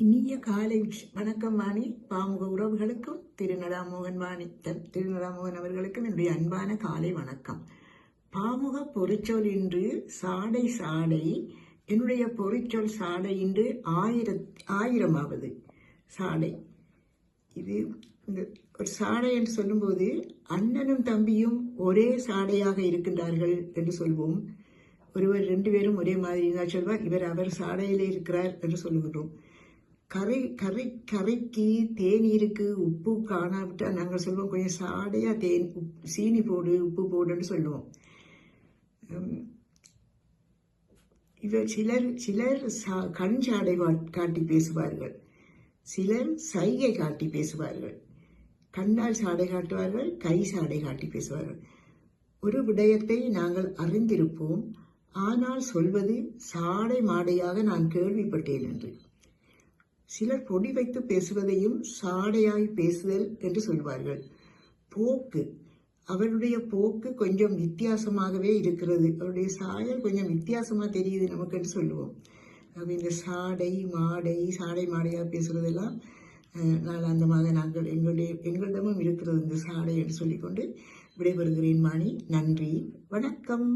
இனிய காலை வணக்கம் வாணி. பாமுக உறவுகளுக்கும் திருநடாமோகன் வாணி த- திருநடாமோகன் அவர்களுக்கும் என்னுடைய அன்பான காலை வணக்கம். பாமுக பொறிச்சொல் இன்று சாடை சாடை என்னுடைய பொறிச்சொல் சாடை இன்று ஆயிரத் ஆயிரமாவது சாடை. இது இந்த ஒரு சாடை என்று சொல்லும்போது அண்ணனும் தம்பியும் ஒரே சாடையாக இருக்கின்றார்கள் என்று சொல்வோம். ஒருவர் ரெண்டு பேரும் ஒரே மாதிரி இருந்தால் சொல்வார் இவர் அவர் சாடையிலே இருக்கிறார் என்று சொல்லுகிறோம் கரை கரை கரைக்கு தேநீருக்கு உப்பு காணாவிட்டால் நாங்கள் சொல்லுவோம் கொஞ்சம் சாடையாக தேன் உப் சீனி போடு உப்பு போடுன்னு சொல்லுவோம். இவர் சிலர் சிலர் சா கண் சாடை காட்டி பேசுவார்கள். சிலர் சைகை காட்டி பேசுவார்கள். கண்ணால் சாடை காட்டுவார்கள் கை சாடை காட்டி பேசுவார்கள். ஒரு விடயத்தை நாங்கள் அறிந்திருப்போம் ஆனால் சொல்வது சாடை மாடையாக நான் கேள்விப்பட்டேன் என்று. சிலர் பொடி வைத்து பேசுவதையும் சாடையாய் பேசுதல் என்று சொல்வார்கள். போக்கு. அவருடைய போக்கு கொஞ்சம் வித்தியாசமாகவே இருக்கிறது. அவருடைய சாயல் கொஞ்சம் வித்தியாசமாக தெரியுது நமக்குன்னு சொல்லுவோம். அப்போ இந்த சாடை மாடை சாடை மாடையாக பேசுகிறதெல்லாம் அஹ், நாளாந்தமாக நாங்கள் எங்களுடைய எங்களிடமும் இருக்கிறது இந்த சாடை என்று சொல்லிக்கொண்டு விடைபெறுகிறேன் மாணி. நன்றி. வணக்கம்.